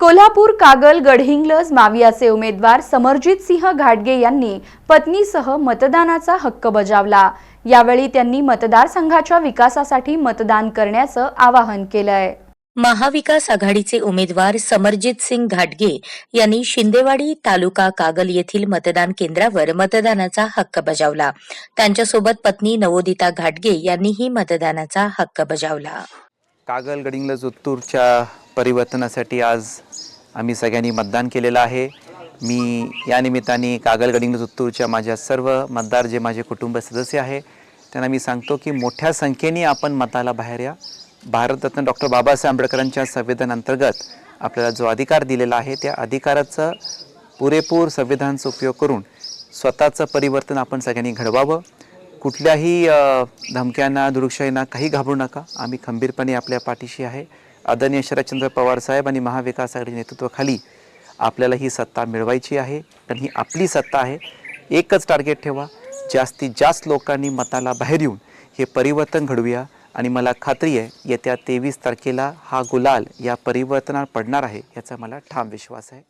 कोल्हापूर कागल गडहिंग्लज मावियाचे उमेदवार समरजित सिंह घाटगे यांनी पत्नीसह मतदानाचा हक्क बजावला. यावेळी त्यांनी मतदारसंघाच्या विकासासाठी मतदान करण्याचं आवाहन केलंय. महाविकास आघाडीचे उमेदवार समरजित सिंग घाटगे यांनी शिंदेवाडी तालुका कागल येथील मतदान केंद्रावर मतदानाचा हक्क बजावला. त्यांच्यासोबत पत्नी नवोदिता घाटगे यांनीही मतदानाचा हक्क बजावला. कागल गडिंग्लज उत्तूरच्या परिवर्तनासाठी आज आम्ही सगळ्यांनी मतदान केलेलं आहे. मी या निमित्ताने कागल गडिंग्लज माझ्या सर्व मतदार जे माझे कुटुंब सदस्य आहे त्यांना मी सांगतो की मोठ्या संख्येने आपण मताला बाहेर या. भारतरत्न डॉक्टर बाबासाहेब आंबेडकरांच्या संविधानांतर्गत आपल्याला जो अधिकार दिलेला आहे त्या अधिकाराचं पुरेपूर संविधानाचा उपयोग करून स्वतःचं परिवर्तन आपण सगळ्यांनी घडवावं. कुठल्याही धमक्यांना दुरुक्षाईंना काही घाबरू नका. आम्ही खंबीरपणे आपल्या पाठीशी आहे. आदरणीय शरदचंद्र पवार साहेब आणि महाविकास आघाडी नेतृत्वाखाली आपल्याला ही सत्ता मिळवायची आहे. कारण ही आपली सत्ता आहे. एकच टार्गेट ठेवा. जास्तीत जास्त लोकांनी मताला बाहेर येऊन हे परिवर्तन घडवूया. आणि मला खात्री आहे येत्या तेवीस तारखेला हा गुलाल या परिवर्तनात पडणार आहे याचा मला ठाम विश्वास आहे.